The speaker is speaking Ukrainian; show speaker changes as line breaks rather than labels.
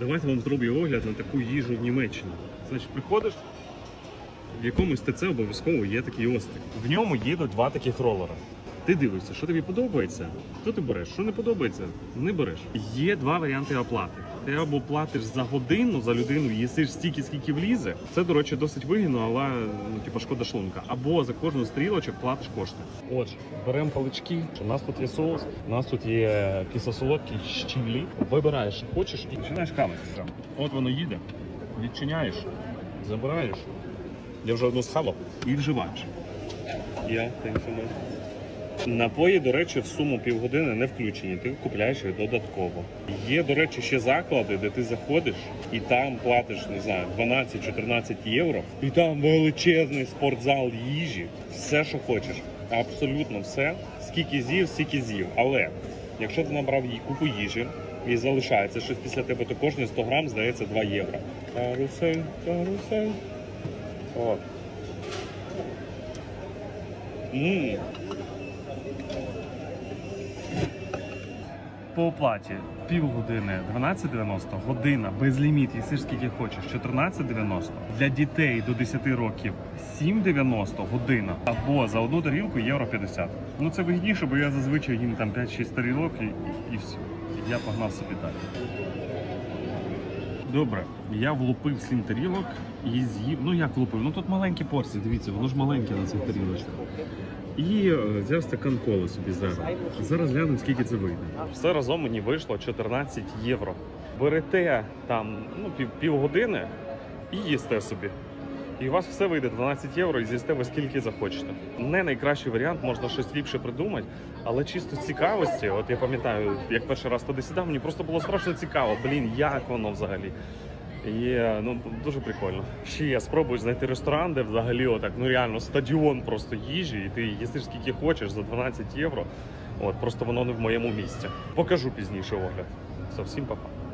Давайте вам зроблю огляд на таку їжу в Німеччині. Значить, приходиш, в якомусь ТЦ обов'язково є такий острів. В ньому їдуть два таких ролера. Ти дивишся, що тобі подобається, то ти береш. Що не подобається, не береш. Є два варіанти оплати. Ти або платиш за годину за людину, їсиш стільки, скільки влізе. Це, до речі, досить вигідно, але ну, типу, шкода шлунка. Або за кожну стрілочок платиш кошти. Отже, беремо палички. У нас тут є соус, у нас тут є кисло-солодкий щілі. Вибираєш, хочеш, і починаєш кавити. От воно їде, відчиняєш, забираєш. Я вже одну схавав і вживаєш. Я тенфімер. Напої, до речі, в суму півгодини не включені, ти купляєш їх додатково. Є, до речі, ще заклади, де ти заходиш і там платиш, не знаю, 12-14 євро, і там величезний спортзал їжі, все, що хочеш. Абсолютно все. Скільки з'їв, стільки з'їв. Але якщо ти набрав їй купу їжі і залишається щось після тебе, то кожні 100 грам здається 2 євро. Карусель, карусель. От. Ммм. По оплаті півгодини 12,90, година без ліміт, їсиш скільки хочеш, 14,90. Для дітей до 10 років 7,90 година. Або за одну тарілку євро 50. Ну це вигідніше, бо я зазвичай їм там 5-6 тарілок і, і все. Я погнав собі далі. Добре, я влупив сім тарілок і з'їв. Ну як влупив? Ну тут маленькі порції, дивіться, воно ж маленьке на цих тарілочках. І е, взяв стакан коли собі зараз. Зараз глянемо, скільки це вийде. Все разом мені вийшло 14 євро. Берете там ну, пів, півгодини і їсте собі. І у вас все вийде 12 євро і з'їсте ви скільки захочете. Не найкращий варіант, можна щось ліпше придумати, але чисто цікавості, от я пам'ятаю, як перший раз туди сідав, мені просто було страшно цікаво. Блін, як воно взагалі. І е, ну дуже прикольно. Ще я спробую знайти ресторан, де взагалі отак, ну реально стадіон просто їжі, і ти їсиш скільки хочеш за 12 євро. От просто воно не в моєму місці. Покажу пізніше огляд. Все, всім па-па.